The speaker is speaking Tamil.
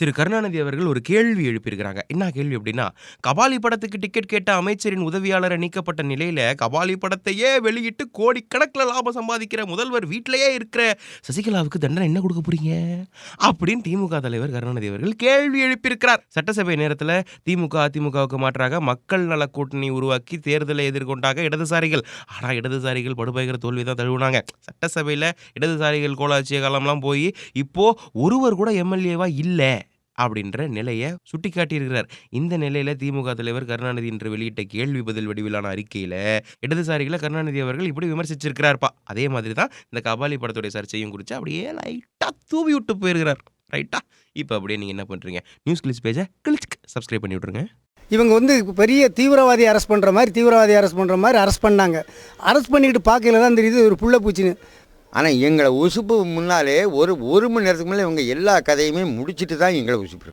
திரு கருணாநிதி அவர்கள் ஒரு கேள்வி எழுப்பியிருக்கிறாங்க. என்ன கேள்வி அப்படின்னா கபாலி படத்துக்கு டிக்கெட் கேட்ட அமைச்சரின் உதவியாளரை நீக்கப்பட்ட நிலையில கபாலி படத்தையே வெளியிட்டு கோடிக்கணக்கில் லாபம் சம்பாதிக்கிற முதல்வர் வீட்டிலேயே இருக்கிற சசிகலாவுக்கு தண்டனை என்ன கொடுக்க போறீங்க? அப்படின்னு திமுக தலைவர் கருணாநிதி அவர்கள் கேள்வி எழுப்பியிருக்கிறார். சட்டசபை நேரத்தில் திமுக அதிமுகவுக்கு மாற்றாக மக்கள் நல கூட்டணி உருவாக்கி தேர்தலை எதிர்கொண்டாக இடதுசாரிகள். ஆனால் இடதுசாரிகள் படுபயங்கர தோல்வி தான் தழுவுனாங்க. சட்டசபையில் இடதுசாரிகள் கோலாட்சிய காலம்லாம் போய் இப்போ ஒருவர் கூட எம்எல்ஏவா இல்லை. அப்படின்ற நிலையை சுட்டிக்காட்டியிருக்கிறார். இந்த நிலையில திமுக தலைவர் கருணாநிதி இன்று வெளியிட்ட கேள்வி பதில் வடிவிலான அறிக்கையில இடதுசாரிகளை கருணாநிதி அவர்கள் இப்படி விமர்சிச்சிருக்கிறார்ப்பா. அதே மாதிரி தான் இந்த கபாலி படத்துடைய சர்ச்சையும் குறித்து அப்படியே லைட்டாக தூவி விட்டு போயிருக்கிறார். ரைட்டா இப்போ அப்படியே நீங்கள் என்ன பண்ணுறீங்க நியூஸ் கிளிஸ் பேஜை கிளிச் சப்ஸ்கிரைப் பண்ணி விட்ருங்க இவங்க வந்து பெரிய தீவிரவாதி அரெஸ்ட் பண்ணுற மாதிரி தீவிரவாதி அரெஸ்ட் பண்ணுற மாதிரி அரெஸ்ட் பண்ணாங்க. அரெஸ்ட் பண்ணிக்கிட்டு பார்க்கல தான் தெரியுது ஒரு புள்ள பூச்சின்னு. ஆனால் எங்களை உசுப்பு முன்னாலே ஒரு ஒரு மணி நேரத்துக்கு மேலே இவங்க எல்லா கதையுமே முடிச்சுட்டு தான் எங்களை உசுப்பு